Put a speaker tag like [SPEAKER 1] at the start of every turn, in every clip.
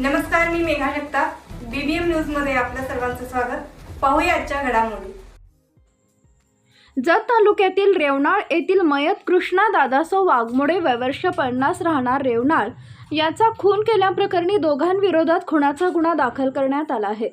[SPEAKER 1] नमस्कार मी मेघा जगताप. बीबीएम न्यूजमध्ये आपलं सर्वांचं स्वागत. पाहूया आजच्या घडामोडी.
[SPEAKER 2] जत तालुक्यातील रेवनाळ येथील मयत कृष्णा दादासो वाघमोडे वयवर्ष पन्नास राहणार रेवनाळ याचा खून केल्याप्रकरणी दोघांविरोधात खुनाचा गुन्हा दाखल करण्यात आला आहे.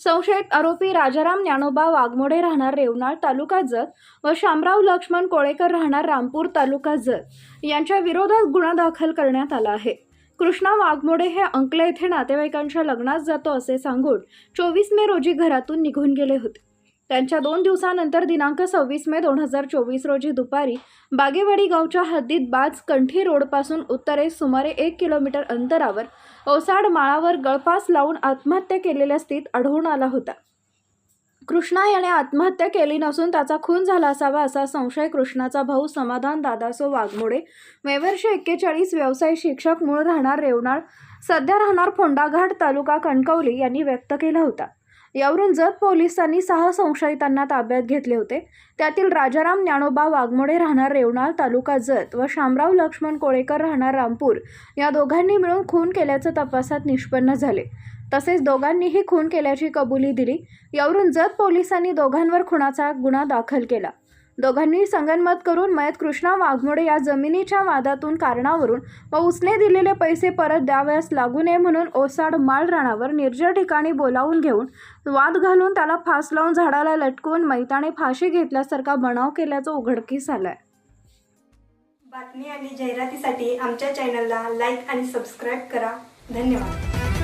[SPEAKER 2] संशयित आरोपी राजाराम ज्ञानोबा वाघमोडे राहणार रेवनाळ तालुका जत व शामराव लक्ष्मण कोळेकर राहणार रामपूर तालुका जत यांच्या विरोधात गुन्हा दाखल करण्यात आला आहे. कृष्णा वाघमोडे हे अंकले येथे नातेवाईकांच्या लग्नात जातो असे सांगून चोवीस मे रोजी घरातून निघून गेले होते. त्यांच्या दोन दिवसानंतर दिनांक सव्वीस मे दोन हजार चोवीस रोजी दुपारी बागेवाडी गावच्या हद्दीत बाज कंठी रोडपासून उत्तरेस सुमारे एक किलोमीटर अंतरावर ओसाड माळावर गळफास लावून आत्महत्या केलेल्या स्थितीत आढळून आला होता. कृष्णा याने आत्महत्या केली नसून त्याचा खून झाला असावा असा संशय कृष्णाचा भाऊ समाधान दादासो वाघमोडे. वयवर्ष एक्केचाळीस व्यवसाय शिक्षक मूळ राहणार रेवणाळ सध्या राहणार फोंडाघाट तालुका कणकवली यांनी व्यक्त केला होता. यावरून जत पोलिसांनी सहा संशयितांना ताब्यात घेतले होते. त्यातील राजाराम ज्ञानोबा वाघमोडे राहणार रेवणाळ तालुका जत व शामराव लक्ष्मण कोळेकर राहणार रामपूर या दोघांनी मिळून खून केल्याचं तपासात निष्पन्न झाले. तसेच दोघांनीही खून केल्याची कबुली दिली. यावरून जत पोलिसांनी दोघांवर खुनाचा गुन्हा दाखल केला. दोघांनी संगनमत करून मयत कृष्णा वाघमोडे या जमिनीच्या वादातून कारणावरून व उसने दिलेले पैसे परत द्यावयास लागू नये म्हणून ओसाड माळ राणावर निर्जळ ठिकाणी बोलावून घेऊन वाद घालून त्याला फास लावून झाडाला लटकवून मैताने फाशी घेतल्यासारखा बनाव केल्याचं उघडकीस आलाय.
[SPEAKER 1] बातमी आणि जाहिरातीसाठी आमच्या चॅनलला लाईक आणि सबस्क्राईब करा. धन्यवाद.